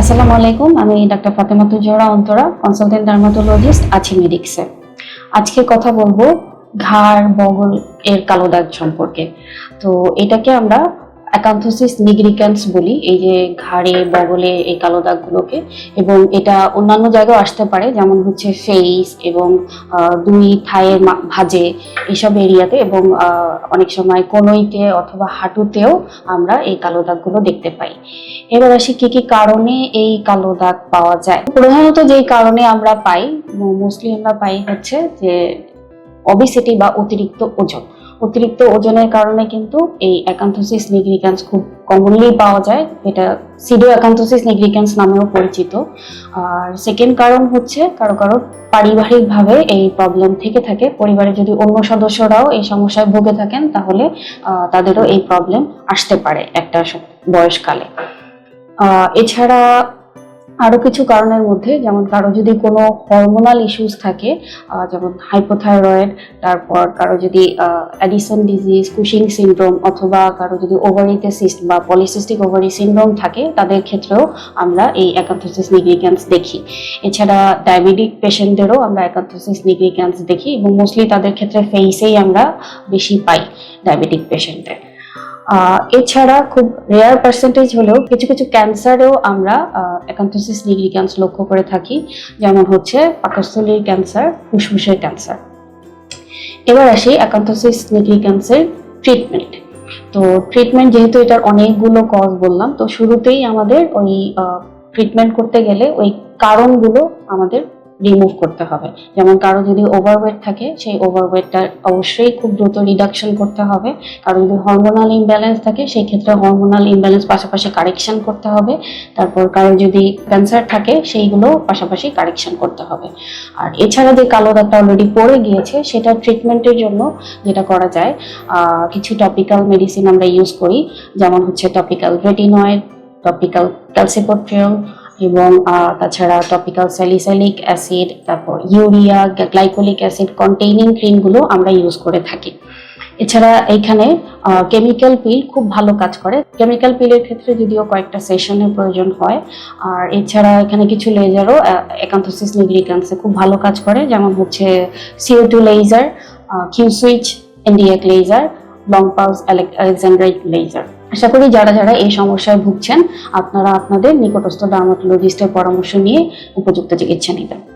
আসসালামু আলাইকুম, আমি doctor Fatematul Zohra Antara consultant dermatologist আছি মেডিক্সে আজকে কথা বলব ঘাড়, বগল এর কালো দাগ সম্পর্কে। তো এটাকে আমরা অ্যাকান্থোসিস নিগ্রিক্যান্স বলি, এই যে ঘাড়ে, বগলে, এই কালো দাগগুলোকে। এবং এটা অন্যান্য জায়গায় আসতে পারে, যেমন হচ্ছে ফেস এবং দুই থায়ের ভাঁজে এইসব এরিয়াতে। এবং অনেক সময় কনুইতে অথবা হাঁটুতেও আমরা এই কালো দাগগুলো দেখতে পাই। এবার আসি কি কি কারণে এই কালো দাগ পাওয়া যায়। প্রধানত যেই কারণে আমরা পাই মোস্টলি আমরা পাই হচ্ছে যে অবিসিটি বা অতিরিক্ত ওজন। অতিরিক্ত ওজনের কারণে কিন্তু এই অ্যাকান্থোসিস নিগ্রিক্যান্স খুব কমনলি পাওয়া যায়। এটা সিডো অ্যাকান্থোসিস নিগ্রিকান্স নামেও পরিচিত। আর সেকেন্ড কারণ হচ্ছে কারও কারও পারিবারিকভাবে এই প্রবলেম থেকে থাকে। পরিবারে যদি অন্য সদস্যরাও এই সমস্যায় ভুগে থাকেন, তাহলে তাদেরও এই প্রবলেম আসতে পারে একটা বয়সকালে। এছাড়া আরও কিছু কারণের মধ্যে যেমন কারও যদি কোনো হরমোনাল ইস্যুস থাকে যেমন হাইপোথাইরয়েড তারপর কারও যদি অ্যাডিসন ডিজিজ কুশিং সিনড্রোম অথবা কারও যদি ওভারিতে সিস্ট বা পলিসিস্টিক ওভারি সিনড্রোম থাকে তাদের ক্ষেত্রেও আমরা এই অ্যাকান্থোসিস নিগ্রিক্যান্স দেখি। এছাড়া ডায়াবেটিক পেশেন্টদেরও আমরা অ্যাকান্থোসিস নিগ্রিক্যান্স দেখি এবং মোস্টলি তাদের ক্ষেত্রে ফেসেই আমরা বেশি পাই ডায়াবেটিক পেশেন্টদের আহ, এছাড়া খুব রেয়ার পার্সেন্টেজ হলেও কিছু কিছু ক্যান্সারেও আমরা অ্যাকান্থোসিস নিগ্রিক্যান্স লক্ষ্য করে থাকি। যেমন হচ্ছে পাকস্থলীর ক্যান্সার ফুসফুসের ক্যান্সার এবার আসি অ্যাকান্থোসিস নিগ্রিক্যান্সের ট্রিটমেন্ট তো ট্রিটমেন্ট যেহেতু এটার অনেকগুলো কজ বললাম, তো শুরুতেই আমাদের ওই ট্রিটমেন্ট করতে গেলে ওই কারণগুলো আমাদের রিমুভ করতে হবে। যেমন কারও যদি ওভারওয়েট থাকে, সেই ওভারওয়েটটা অবশ্যই খুব দ্রুত রিডাকশন করতে হবে। কারও যদি হরমোনাল ইমব্যালেন্স থাকে, সেই ক্ষেত্রে হরমোনাল ইমব্যালেন্স পাশাপাশি কারেকশন করতে হবে। তারপর কারও যদি ক্যান্সার থাকে, সেইগুলো পাশাপাশি কারেকশন করতে হবে। আর এছাড়া যে কালো দাগটা অলরেডি পড়ে গিয়েছে, সেটা ট্রিটমেন্টের জন্য যেটা করা যায় কিছু টপিক্যাল মেডিসিন আমরা ইউজ করি। যেমন হচ্ছে টপিক্যাল রেটিনয়েড টপিক্যাল ক্যালসিপোট্রিয়ল এবং তাছাড়া টপিক্যাল স্যালিসাইলিক অ্যাসিড তারপর ইউরিয়া গ্লাইকোলিক অ্যাসিড কন্টেইনিং ক্রিমগুলো আমরা ইউজ করে থাকি। এছাড়া এইখানে কেমিক্যাল পিল খুব ভালো কাজ করে। কেমিক্যাল পিলের ক্ষেত্রে যদিও কয়েকটা সেশনের প্রয়োজন হয়, আর এছাড়া এখানে কিছু লেজারও একান্থোসিস নিগ্রিক্যান্সে খুব ভালো কাজ করে, যেমন হচ্ছে CO two laser Q switch Nd YAG laser long pulse alexandrite laser আশা করি যারা যারা এই সমস্যায় ভুগছেন, আপনারা আপনাদের নিকটস্থ ডার্মাটোলজিস্টের পরামর্শ নিয়ে উপযুক্ত চিকিৎসা নেবেন।